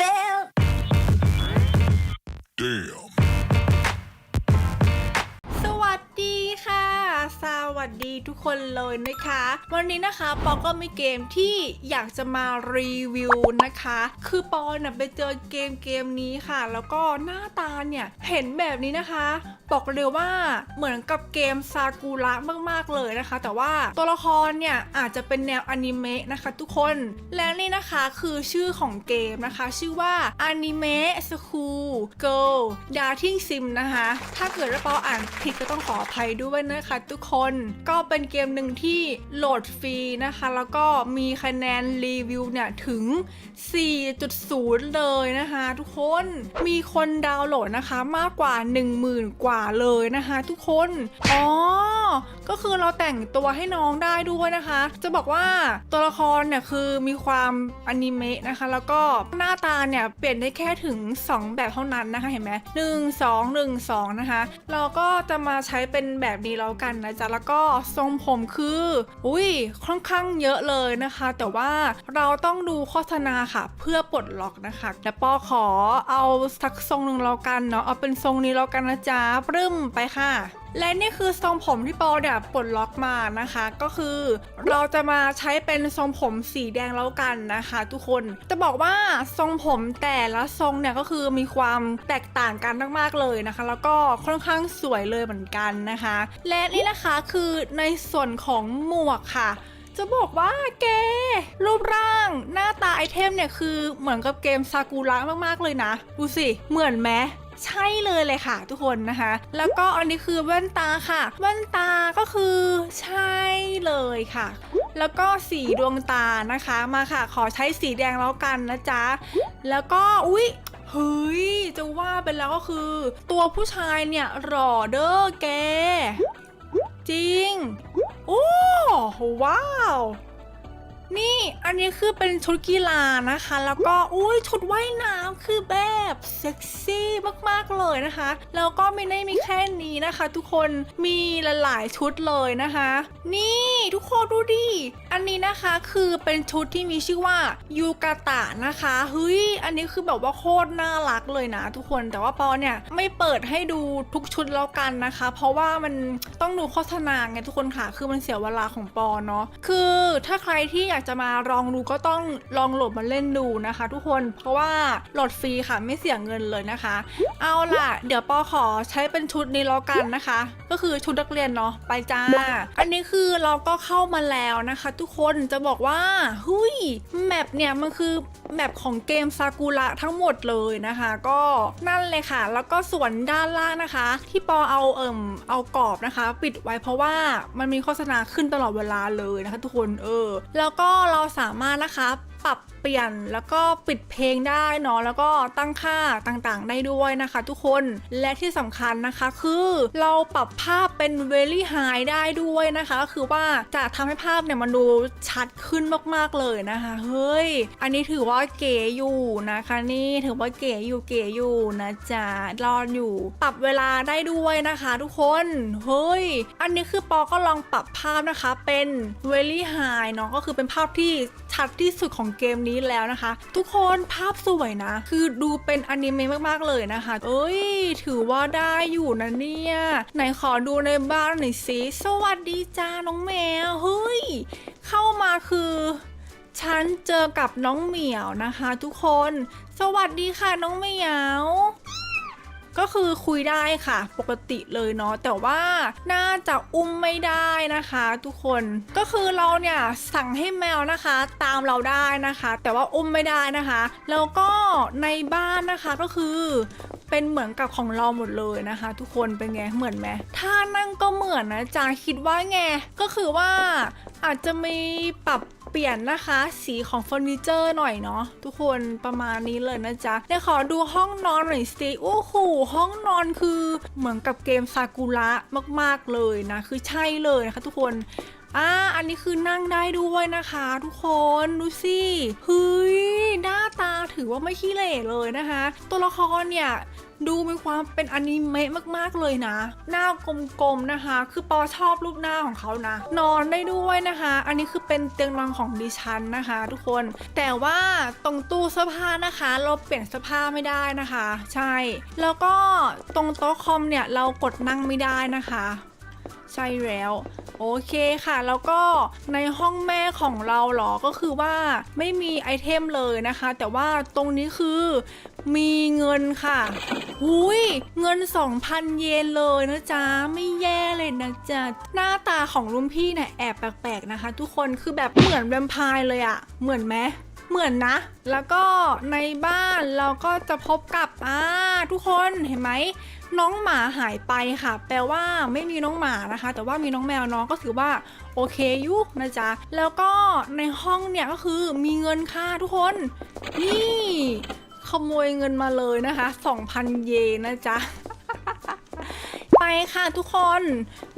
felt. Damn. สวัสดีค่ะ ส วัสดีทุกคนเลยนะคะ วันนี้นะคะปอก็มีเกมที่อยากจะมารีวิวนะคะ คือปอเนี่ยไปเจอเกมเกมนี้ค่ะ แล้วก็หน้าตาเนี่ยเห็นแบบนี้นะคะ บอกเลยว่าเหมือนกับเกมซากุระมากๆเลยนะคะ แต่ว่าตัวละครเนี่ยอาจจะเป็นแนวอนิเมะนะคะทุกคนและนี่นะคะคือชื่อของเกมนะคะ ชื่อว่าอนิเมะสคูลเกิลดาทิงซิมนะคะ ถ้าเกิดว่าปออ่านผิดก็ต้องขออภัยด้วยนะคะ ทุกคนก็เป็นเกมหนึ่งที่โหลดฟรีนะคะ แล้วก็มีคะแนนรีวิวเนี่ยถึง 4.0 เลยนะคะทุกคนมีคนดาวน์โหลดนะคะมากกว่า 10,000 กว่าเลยนะคะทุกคน อ๋อ ก็คือเราแต่งตัวให้น้องได้ด้วยนะคะ จะบอกว่าตัวละครเนี่ยคือมีความอนิเมะนะคะ แล้วก็หน้าตาเนี่ยเปลี่ยนได้แค่ถึง 2 แบบเท่านั้นนะคะเห็นไหมหนึ่งสองหนึ่งสองนะคะ เราก็จะมาใช้เป็นแบบนี้แล้วกันนะจ๊ะแล้วก็ทรงผมคือ อุ้ยค่อนข้างเยอะเลยนะคะ แต่ว่าเราต้องดูโฆษณาค่ะ เพื่อปลดล็อกนะคะแต่ปอขอเอาสักทรงหนึ่งแล้วกันเนาะเอาเป็นทรงนี้แล้วกันนะจ๊ะปรึ้มไปค่ะ และนี่คือทรงผมที่ปอเนี่ยปลดล็อกมานะคะ ก็คือเราจะมาใช้เป็นทรงผมสีแดงแล้วกันนะคะ ทุกคนจะบอกว่าทรงผมแต่ละทรงเนี่ยก็คือมีความแตกต่างกันมากๆเลยนะคะ แล้วก็ค่อนข้างสวยเลยเหมือนกันนะคะ และนี่นะคะคือในส่วนของหมวกค่ะจะบอกว่าแกรูปร่างหน้าตาไอเทมเนี่ยคือเหมือนกับเกมซากุระมากๆเลยนะ ดูสิ เหมือนไหม ใช่เลยเลยค่ะ ทุกคนนะคะ แล้วก็อันนี้คือแว่นตาค่ะ แว่นตาก็คือใช่เลยค่ะ แล้วก็สีดวงตานะคะ มาค่ะ ขอใช้สีแดงแล้วกันนะจ๊ะ แล้วก็อุ๊ยเฮ้ย จะว่าไปแล้วก็คือ ตัวผู้ชายเนี่ยหล่อเด้อแก จริง โอ้ว้าว นี่อันนี้คือเป็นชุดกีฬานะคะ แล้วก็อุ้ยชุดว่ายน้ำคือแบบเซ็กซี่มากๆเลยนะคะ แล้วก็ไม่ได้มีแค่นี้นะคะ ทุกคนมีหลายๆชุดเลยนะคะ นี่ทุกคนดูดิอันนี้นะคะคือเป็นชุดที่มีชื่อว่ายูกาตะนะคะเฮ้ยอันนี้คือแบบว่าโคตรน่ารักเลยนะ ทุกคนแต่ว่าปอเนี่ยไม่เปิดให้ดูทุกชุดแล้วกันนะคะ เพราะว่ามันต้องดูโฆษณาไงทุกคนค่ะ คือมันเสียเวลาของปอเนาะคือถ้าใครที่อยากจะมาลองดูก็ต้องลองโหลดมาเล่นดูนะคะ ทุกคนเพราะว่าโหลดฟรีค่ะไม่เสียเงินเลยนะคะ เอาล่ะ เดี๋ยวปอขอใช้เป็นชุดนี้แล้วกันนะคะ ก็คือชุดนักเรียนเนาะไปจ้า อันนี้คือเราก็เข้ามาแล้วนะคะ ทุกคนจะบอกว่าหุยแมปเนี่ยมันคือ แมปของเกมซากุระทั้งหมดเลยนะคะ ก็นั่นเลยค่ะ แล้วก็ส่วนด้านล่างนะคะ ที่ปอเอาเอิ่มเอากรอบนะคะ ปิดไว้เพราะว่ามันมีโฆษณาขึ้นตลอดเวลาเลยนะคะ ทุกคนเออ แล้วก็เราสามารถนะคะ ปรับเปลี่ยนแล้วก็ปิดเพลงได้เนาะแล้วก็ตั้งค่าต่างๆ ได้ด้วยนะคะ ทุกคนและที่สำคัญนะคะคือเราปรับภาพเป็น very high ได้ด้วยนะคะ คือว่าจะทำให้ภาพเนี่ยมันดูชัดขึ้นมากๆเลยนะคะเฮ้ยอันนี้ถือว่าเก๋อยู่นะคะนี่ถือว่าเก๋อยู่เก๋อยู่นะจ๊ะรออยู่ปรับเวลาได้ด้วยนะคะ ทุกคนเฮ้ยอันนี้คือปอก็ลองปรับภาพนะคะเป็น very high เนาะก็คือเป็นภาพที่ชัดที่สุดของเกมนี้แล้วนะคะ ทุกคนภาพสวยนะ คือดูเป็นอนิเมะมากๆเลยนะคะ เอ้ย ถือว่าได้อยู่นะเนี่ย ไหนขอดูในบ้านหน่อยสิสวัสดีจ้าน้องแมวเฮ้ย เข้ามาคือฉันเจอกับน้องเหมียวนะคะ ทุกคน สวัสดีค่ะน้องเหมียว ก็คือคุยได้ค่ะ ปกติเลยเนาะแต่ว่าน่าจะอุ้มไม่ได้นะคะ ทุกคนก็คือเราเนี่ยสั่งให้แมวนะคะ ตามเราได้นะคะ แต่ว่าอุ้มไม่ได้นะคะแล้วก็ในบ้านนะคะก็คือเป็นเหมือนกับของเราหมดเลยนะคะ ทุกคนเป็นไงเหมือนไหมถ้านั่งก็เหมือนนะจาคิดว่าไงก็คือว่าอาจจะมีปรับ เปลี่ยนนะคะสีของเฟอร์นิเจอร์หน่อยเนาะทุกคนประมาณนี้เลยนะจ๊ะเดี๋ยวขอดูห้องนอนหน่อยสิโอ้โหห้องนอนคือเหมือนกับเกมซากุระมากๆเลยนะ คือใช่เลยนะคะทุกคนอ่าอันนี้คือนั่งได้ด้วยนะคะ ทุกคนดูสิเฮ้ยหน้าตาถือว่าไม่ขี้เหร่เลยนะคะ ตัวละครเนี่ย ดูมีความเป็นอนิเมะมากๆเลยนะ หน้ากลมๆนะคะ คือปอชอบรูปหน้าของเขานะ นอนได้ด้วยนะคะ อันนี้คือเป็นเตียงนอนของดิฉันนะคะ ทุกคน แต่ว่าตรงตู้เสื้อผ้านะคะ เราเปลี่ยนเสื้อผ้าไม่ได้นะคะ ใช่ แล้วก็ตรงโต๊ะคอมเนี่ยเรากดนั่งไม่ได้นะคะใช่แล้วโอเคค่ะ แล้วก็ในห้องแม่ของเราหรอก็คือว่าไม่มีไอเทมเลยนะคะ แต่ว่าตรงนี้คือ มีเงินค่ะหุยเงิน 2,000 เยนเลยนะจ๊ะ ไม่แย่เลยนะจ๊ะ หน้าตาของรุ่นพี่เนี่ยแอบแปลกๆนะคะ ทุกคนคือแบบเหมือนแวมไพร์เลยอะเหมือนไหมเหมือนนะ แล้วก็ในบ้านเราก็จะพบกับอ่าทุกคนเห็นไหมน้องหมาหายไปค่ะ แปลว่าไม่มีน้องหมานะคะ แต่ว่ามีน้องแมวน้องก็ถือว่าโอเคอยุนะจ๊ะ แล้วก็ในห้องเนี่ยก็คือมีเงินค่ะทุกคน นี่ ขโมยเงินมาเลยนะคะ 2,000 เยนนะจ๊ะ ไปค่ะทุกคน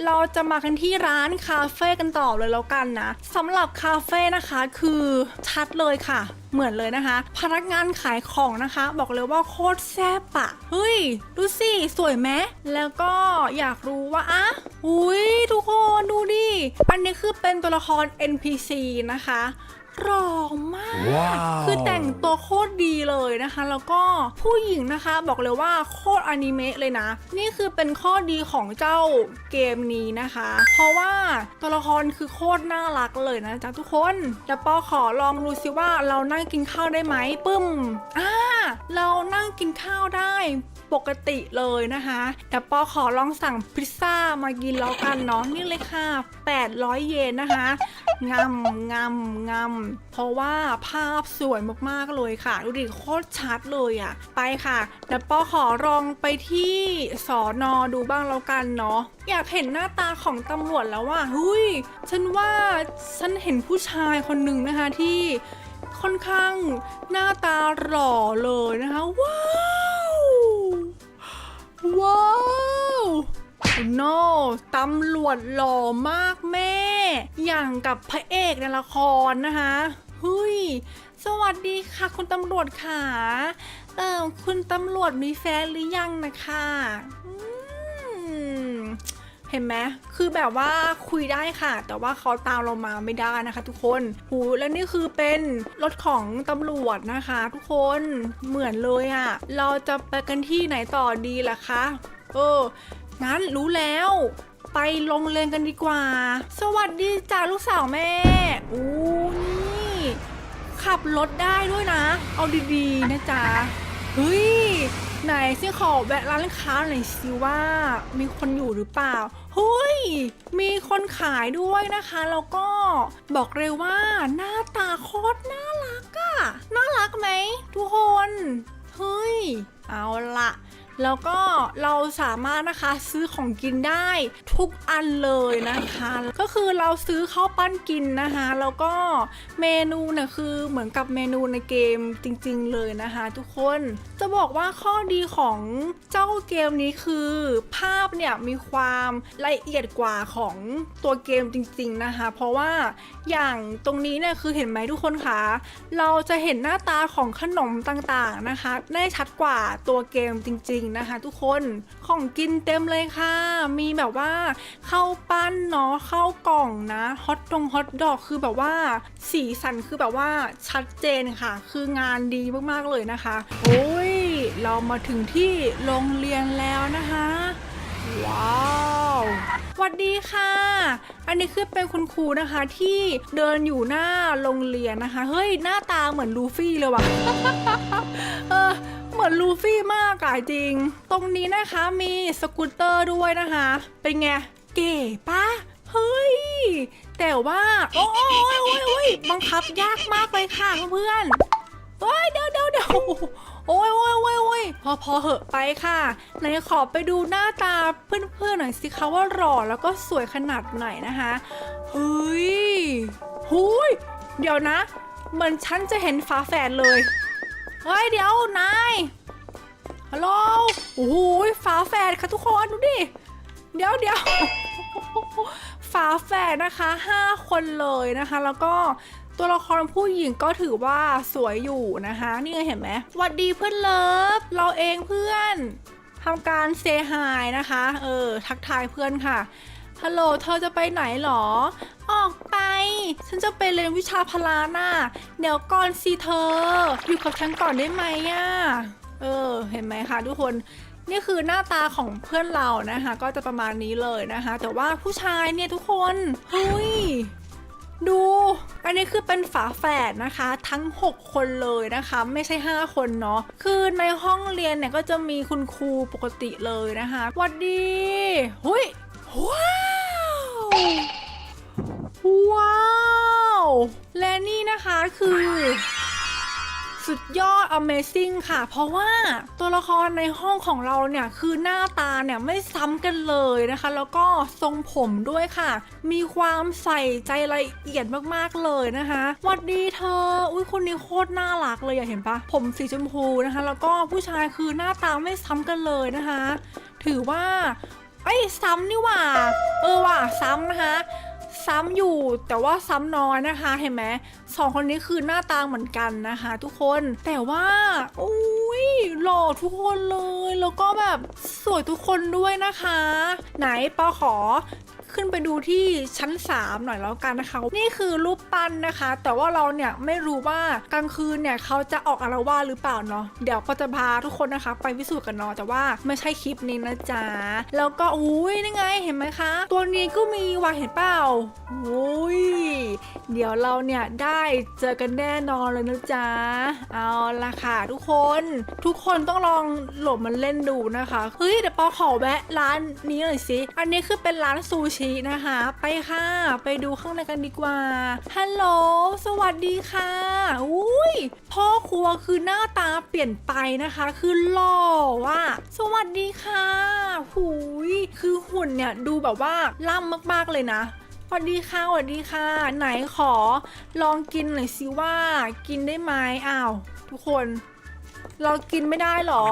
เราจะมากันที่ร้านคาเฟ่กันต่อเลยแล้วกันนะสำหรับคาเฟ่นะคะคือชัดเลยค่ะ เหมือนเลยนะคะ พนักงานขายของนะคะ บอกเลยว่าโคตรแซ่บอะเฮ้ย ดูสิ สวยไหมแล้วก็อยากรู้ว่าอะอุ้ยทุกคนดูดิ อันนี้คือเป็นตัวละคร NPC นะคะ หล่อมาก ว้าวคือแต่งตัวโคตรดีเลยนะคะ แล้วก็ผู้หญิงนะคะบอกเลยว่าโคตรอนิเมะเลยนะ นี่คือเป็นข้อดีของเจ้าเกมนี้นะคะ เพราะว่าตัวละครคือโคตรน่ารักเลยนะจ๊ะทุกคนแล้วปอขอลองดูซิว่าเรานั่งกินข้าวได้ไหมปึ้มอ่าเรานั่งกินข้าวได้ ปกติเลยนะคะแต่ปอขอลองสั่งพิซซ่ามากินแล้วกันเนาะนี่เลยค่ะ 800 เยนนะคะงำงำงำเพราะว่าภาพสวยมากๆเลยค่ะ ดูดิโคตรชัดเลยอะไปค่ะเดี๋ยวปอขอลองไปที่สอนอดูบ้างแล้วกันเนาะอยากเห็นหน้าตาของตำรวจแล้วว่าเฮ้ยฉันว่าฉันเห็นผู้ชายคนหนึ่งนะคะที่ค่อนข้างหน้าตาหล่อเลยนะคะว้า ว้าวโนตำรวจหล่อมากแม่ อย่างกับพระเอกในละครนะคะเฮ้ย สวัสดีค่ะ คุณตำรวจค่ะ เออคุณตำรวจมีแฟนหรือยังนะคะอื เห็นไหมคือแบบว่าคุยได้ค่ะ แต่ว่าเขาตามเรามาไม่ได้นะคะทุกคนหูแล้วนี่คือเป็นรถของตำรวจนะคะ ทุกคนเหมือนเลยอะ่ะ เราจะไปกันที่ไหนต่อดีล่ะคะเอองั้นรู้แล้วไปลงเรียนกันดีกว่า สวัสดีจ้าลูกสาวแม่อู้นี่ ขับรถได้ด้วยนะ เอาดีๆนะจ๊ะ เฮ้ย ไหนสิขอแวะร้านค้าหน่อยสิว่ามีคนอยู่หรือเปล่าเฮ้ยมีคนขายด้วยนะคะแล้วก็บอกเลยว่าหน้าตาโคตรน่ารักอะน่ารักไหมทุกคน เฮ้ย เอาละ แล้วก็เราสามารถนะคะซื้อของกินได้ทุกอันเลยนะคะ ก็คือเราซื้อข้าวปั้นกินนะคะ แล้วก็เมนูเนี่ยคือเหมือนกับเมนูในเกมจริงๆเลยนะคะ ทุกคนจะบอกว่าข้อดีของเจ้าเกมนี้คือ ภาพเนี่ยมีความละเอียดกว่าของตัวเกมจริง ๆนะคะ เพราะว่าอย่างตรงนี้เนี่ยคือเห็นไหมทุกคนคะเราจะเห็นหน้าตาของขนมต่างๆนะคะ ได้ชัดกว่าตัวเกมจริงๆนะคะ ทุกคนของกินเต็มเลยค่ะ มีแบบว่าข้าวปั้นเนาะข้าวกล่องนะฮอตดงฮอตดอกคือแบบว่าสีสันคือแบบว่าชัดเจนค่ะ คืองานดีมากๆเลยนะคะโอ้ยเรามาถึงที่โรงเรียนแล้วนะคะ ว้าวสวัสดีค่ะ อันนี้คือเป็นคุณครูนะคะที่เดินอยู่หน้าโรงเรียนนะคะ เฮ้ยหน้าตาเหมือนลูฟี่เลยว่ะ เหมือนลูฟี่มากอะจริง ตรงนี้นะคะมีสกูตเตอร์ด้วยนะคะ เป็นไง เก๋ปะเฮ้ย แต่ว่า โอ้ยโอ้ยโอ้ยโอ้ยบังคับยากมากเลยค่ะเพื่อนเฮ้ยเดี๋ยวเดี๋ยวเดี๋ยวโอ้ยโอ้ยโอ้ยโอ้ยพอพอเหอะไปค่ะไหนขอไปดูหน้าตาเพื่อนๆหน่อยสิคะว่าหล่อแล้วก็สวยขนาดไหนนะคะเฮ้ยหุยเดี๋ยวนะ เหมือนฉันจะเห็นฝาแฝดเลย เฮ้ยเดี๋ยวนายฮัลโหลโอ้โหฝาแฝดค่ะทุกคนดูดิเดี๋ยวเดี๋ยวฝาแฝดนะคะ5คนเลยนะคะ แล้วก็ตัวละครผู้หญิงก็ถือว่าสวยอยู่นะคะ นี่เห็นไหมหวัดดีเพื่อนเลิฟ เราเองเพื่อนทำการเซฮายนะคะ เออ ทักทายเพื่อนค่ะ ฮัลโหลเธอจะไปไหนหรอ ออกไป ฉันจะไปเรียนวิชาพลาน่ะเดี๋ยวก่อนสิเธอ อยู่กับฉันก่อนได้ไหมอะ เออ เห็นไหมคะทุกคนนี่คือหน้าตาของเพื่อนเรานะคะ ก็จะประมาณนี้เลยนะคะ แต่ว่าผู้ชายเนี่ยทุกคนเฮ้ยดู อันนี้คือเป็นฝาแฝดนะคะ ทั้ง 6 คนเลยนะคะ ไม่ใช่ 5 คนเนาะคือในห้องเรียนเนี่ยก็จะมีคุณครูปกติเลยนะคะวัดดี หุยว้าว ว้าว และนี่นะคะคือสุดยอด Amazing ค่ะ เพราะว่าตัวละครในห้องของเราเนี่ย คือหน้าตาเนี่ย ไม่ซ้ำกันเลยนะคะ แล้วก็ทรงผมด้วยค่ะ มีความใส่ใจรายละเอียดมากๆเลยนะคะวัดดีเธอ อุ้ยคนนี้โคตรน่ารักเลยอะเห็นปะผมสีชมพูนะคะ แล้วก็ผู้ชายคือหน้าตาไม่ซ้ำกันเลยนะคะ ถือว่า ไอ้ยซ้ำนี่หว่า เออว่ะซ้ำนะคะ ซ้ำอยู่แต่ว่าซ้ำน้อยนะคะ เห็นไหมสองคนนี้คือหน้าตาเหมือนกันนะคะ ทุกคนแต่ว่าอุ้ยหล่อทุกคนเลย แล้วก็แบบสวยทุกคนด้วยนะคะ ไหนปอขอ ขึ้นไปดูที่ชั้น 3 หน่อยแล้วกันนะคะ นี่คือรูปปั้นนะคะ แต่ว่าเราเนี่ยไม่รู้ว่ากลางคืนเนี่ยเขาจะออกอารวาสหรือเปล่าเนาะเดี๋ยวปอจะพาทุกคนนะคะ ไปพิสูจน์กันเนาะแต่ว่าไม่ใช่คลิปนี้นะจ๊ะแล้วก็อุ้ยนี่ไงเห็นไหมคะ ตัวนี้ก็มีว่ะเห็นเปล่าอุ้ยเดี๋ยวเราเนี่ยได้เจอกันแน่นอนเลยนะจ๊ะเอาละค่ะ ทุกคนทุกคนต้องลองโหลดมันเล่นดูนะคะเฮ้ยเดี๋ยวปอขอแวะร้านนี้หน่อยสิอันนี้คือเป็นร้านซูชินะคะ ไปค่ะ ไปดูข้างในกันดีกว่า ฮัลโหล สวัสดีค่ะ อุ้ย พ่อครัวคือหน้าตาเปลี่ยนไปนะคะ คือหล่อว่ะ สวัสดีค่ะ หูย คือหุ่นเนี่ยดูแบบว่าล่ำมากๆเลยนะสวัสดีค่ะสวัสดีค่ะ ไหนขอลองกินหน่อยสิว่ากินได้ไหมอ้าว ทุกคน เรากินไม่ได้หรอ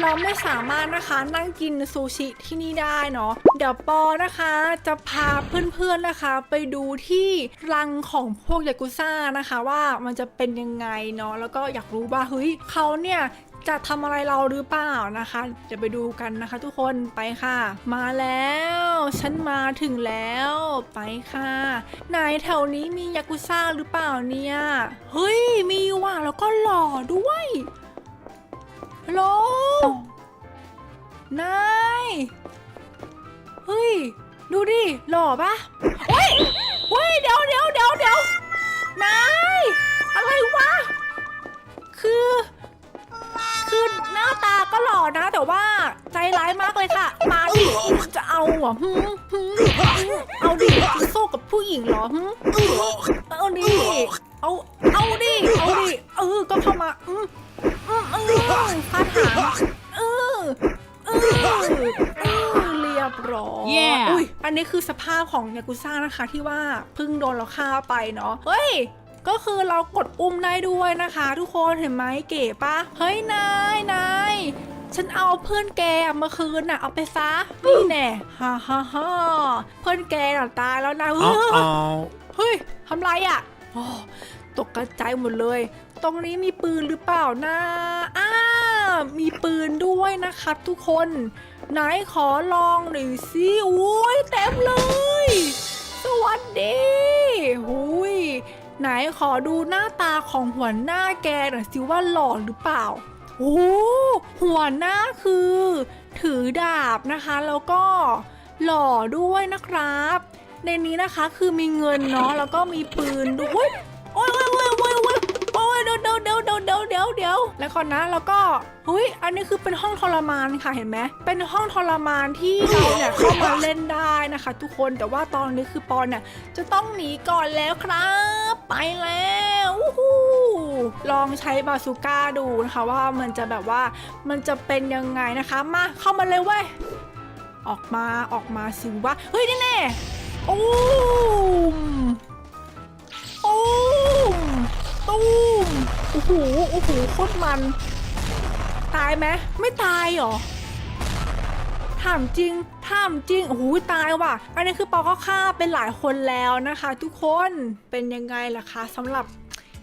เราไม่สามารถนะคะนั่งกินซูชิที่นี่ได้เนาะเดี๋ยวปอนะคะจะพาเพื่อนๆนะคะ ไปดูที่รังของพวกยากุซ่านะคะว่ามันจะเป็นยังไงเนาะแล้วก็อยากรู้ว่าเฮ้ยเขาเนี่ยจะทำอะไรเราหรือเปล่านะคะ เดี๋ยวไปดูกันนะคะทุกคนไปค่ะ มาแล้ว ฉันมาถึงแล้วไปค่ะไหนแถวนี้มียากุซ่าหรือเปล่าเนี่ย เฮ้ยมีว่ะแล้วก็หล่อด้วย ฮัลโหล นาย เฮ้ย ดูดิ หล่อปะเฮ้ย เฮ้ย เดี๋ยวเดี๋ยวเดี๋ยวเดี๋ยวนาย อะไรวะ คือ คือหน้าตาก็หล่อนะ แต่ว่าใจร้ายมากเลยค่ะ มาดิจะเอาเหรอหึหึหึเอาดิจะสู้กับผู้หญิงเหรอหึเอาดิ เอา เอาดิ เอาดิ เออ ก็เข้ามาอืม อืมเออฟาดหางเออเออเออเรียบร้อย Yeah อุ้ยอันนี้คือสภาพของยากุซ่านะคะที่ว่าเพิ่งโดนเราฆ่าไปเนาะ เฮ้ย ก็คือเรากดอุ้มได้ด้วยนะคะ ทุกคนเห็นไหมเก๋ปะเฮ้ยนายนายฉันเอาเพื่อนแกมาคืนน่ะเอาไปซะนี่แน่ฮ่าฮ่าฮ่าเพื่อนแกน่ะตายแล้วนะเฮ้ย Uh-oh. เฮ้ย ทำไรอะ่ะโอ้ ตกกระจายหมดเลย ตรงนี้มีปืนหรือเปล่านะอ้ามีปืนด้วยนะครับทุกคน ไหนขอลองหน่อยสิโอ้ยเต็มเลย สวัสดีหุยไหนขอดูหน้าตาของหัวหน้าแกหน่อยสิว่าหล่อหรือเปล่าโอ้หัวหน้าคือ ถือดาบนะคะ แล้วก็หล่อด้วยนะครับ ในนี้นะคะคือมีเงินเนาะแล้วก็มีปืนด้วย ดี๋ยวเดี๋ยวเดี๋ยวเดี๋ยวเดี๋ยวเดี๋ยวเดี๋ยวแล้วก่อนนะแล้วก็เฮ้ยอันนี้คือเป็นห้องทรมานค่ะเห็นไหมเป็นห้องทรมานที่เราเนี่ยเข้ามาเล่นได้นะคะ ทุกคนแต่ว่าตอนนี้คือปอนเนี่ยจะต้องหนีก่อนแล้วครับ ไปแล้วอู้หูลองใช้บาซูก้าดูนะคะว่ามันจะแบบว่ามันจะเป็นยังไงนะคะมาเข้ามาเลยเว้ยออกมาออกมาสิว่าเฮ้ยนี่แน่ตูมตูม ตูมโอ้โหโอ้โหโคตรมัน ตายไหมไม่ตายหรอถามจริงถามจริงโอ้โหตายว่ะ อันนี้คือปอก็ฆ่าเป็นหลายคนแล้วนะคะ ทุกคนเป็นยังไงล่ะคะสำหรับ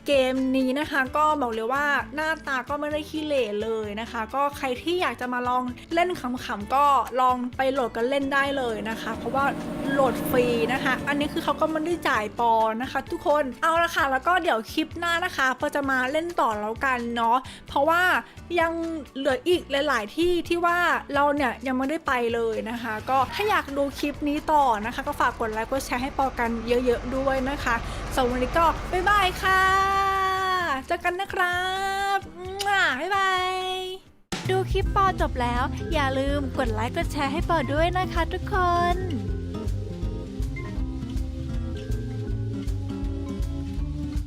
เกมนี้นะคะก็บอกเลยว่าหน้าตาก็ไม่ได้ขี้เหร่เลยนะคะ ก็ใครที่อยากจะมาลองเล่นขำๆก็ลองไปโหลดกันเล่นได้เลยนะคะ เพราะว่าโหลดฟรีนะคะ อันนี้คือเขาก็ไม่ได้จ่ายปอนะคะ ทุกคนเอาละค่ะแล้วก็เดี๋ยวคลิปหน้านะคะปอจะมาเล่นต่อแล้วกันเนาะเพราะว่ายังเหลืออีกหลาย ๆ ที่ที่ว่าเราเนี่ยยังไม่ได้ไปเลยนะคะ ก็ถ้าอยากดูคลิปนี้ต่อนะคะ ก็ฝากกดไลค์กดแชร์ให้ปอกันเยอะ ๆ ด้วยนะคะสำหรับวันนี้ก็บ๊ายบายค่ะ เจอกันนะครับบ๊ายบาย ดูคลิปปอจบแล้ว อย่าลืมกดไลค์กดแชร์ให้ปอด้วยนะคะทุกคน